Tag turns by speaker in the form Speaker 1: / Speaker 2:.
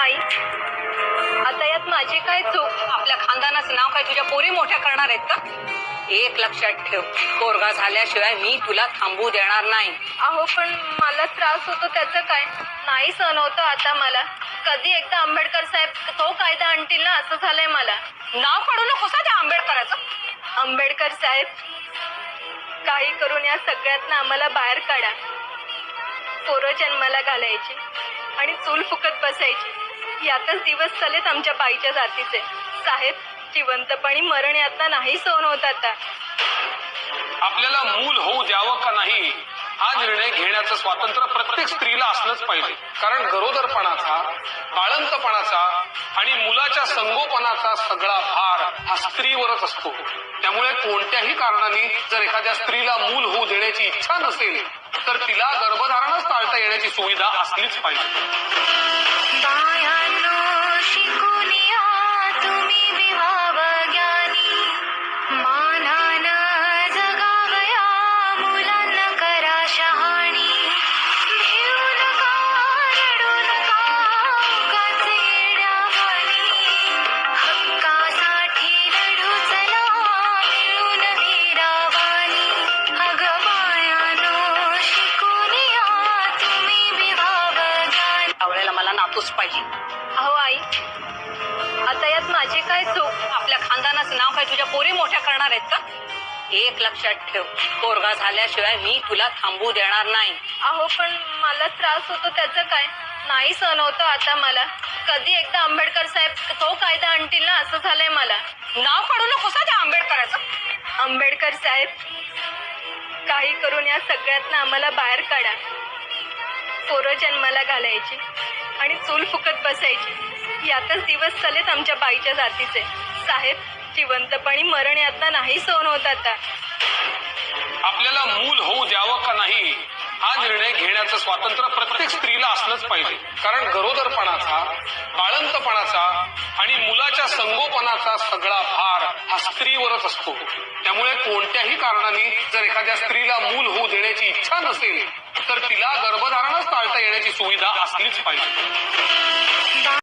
Speaker 1: आई आता यात माझी काय चूक? आपल्या खानदानाचं नाव काय तुझ्या पोरी मोठ्या करणार आहेत का? एक लक्षात ठेव पोरगा झाल्याशिवाय मी तुला थांबू देणार नाही. अहो पण मला त्रास होतो त्याचं काय? नाही सहन होतं आता मला. कधी एकदा आंबेडकर साहेब तो कायदा आणतील ना असं झालंय मला. नाव काढू नकोस हा त्या आंबेडकराचं. आंबेडकर साहेब काही करून या सगळ्यातनं आम्हाला बाहेर काढा. पोरं जन्माला घालायची आणि चूल फुकत बसायची. यातच दिवस चालेत आमच्या बाईच्या जातीचे. साहेब जिवंतपणी मरण यातना नाही सहन होत आता.
Speaker 2: आपल्याला मूल होऊ द्यावं का नाही हा निर्णय घेण्याचं स्वातंत्र्य प्रत्येक स्त्रीला असलंच पाहिजे. कारण गरोदरपणाचा बाळंतपणाचा आणि मुलाच्या संगोपनाचा सगळा भार हा स्त्रीवरच असतो. त्यामुळे कोणत्याही कारणाने जर एखाद्या स्त्रीला मूल होऊ देण्याची इच्छा नसेल तर तिला गर्भधारणच टाळता येण्याची सुविधा असलीच पाहिजे.
Speaker 1: नातूच पाहिजे. अहो आई आता यात माझी काय चूक? आपल्या खानदानाचं नाव काय तुझ्या पोरी मोठ्या करणार आहेत का? एक लक्षात ठेव पोरगा झाल्याशिवाय मी तुला थांबू देणार नाही. अहो पण मला त्रास होतो त्याचं काय? नाही सहन होतं आता मला. कधी एकदा आंबेडकर साहेब तो कायदा आणतील ना असं झालंय मला. नाव काढू नकोस त्या आंबेडकराचं. आंबेडकर साहेब काही करून या सगळ्यातनं आम्हाला बाहेर काढा. पोरं जन्माला घालायची आणि चूल फुकत बसायची. यातच दिवस चालेत आमच्या बाईच्या जातीचे. साहेब जिवंतपणी मरण यातना नाही सहन होत आता.
Speaker 2: आपल्याला मूल होऊ द्यावं का नाही? हा निर्णय घेण्याचं स्वातंत्र्य प्रत्येक स्त्रीला असलंच पाहिजे. कारण गरोदरपणाचा बाळंतपणाचा आणि मुलाच्या संगोपनाचा सगळा भार हा स्त्रीवरच असतो. त्यामुळे कोणत्याही कारणाने जर एखाद्या स्त्रीला मूल होऊ देण्याची इच्छा नसेल तर तिला गर्भधारणच टाळता येण्याची सुविधा असलीच पाहिजे.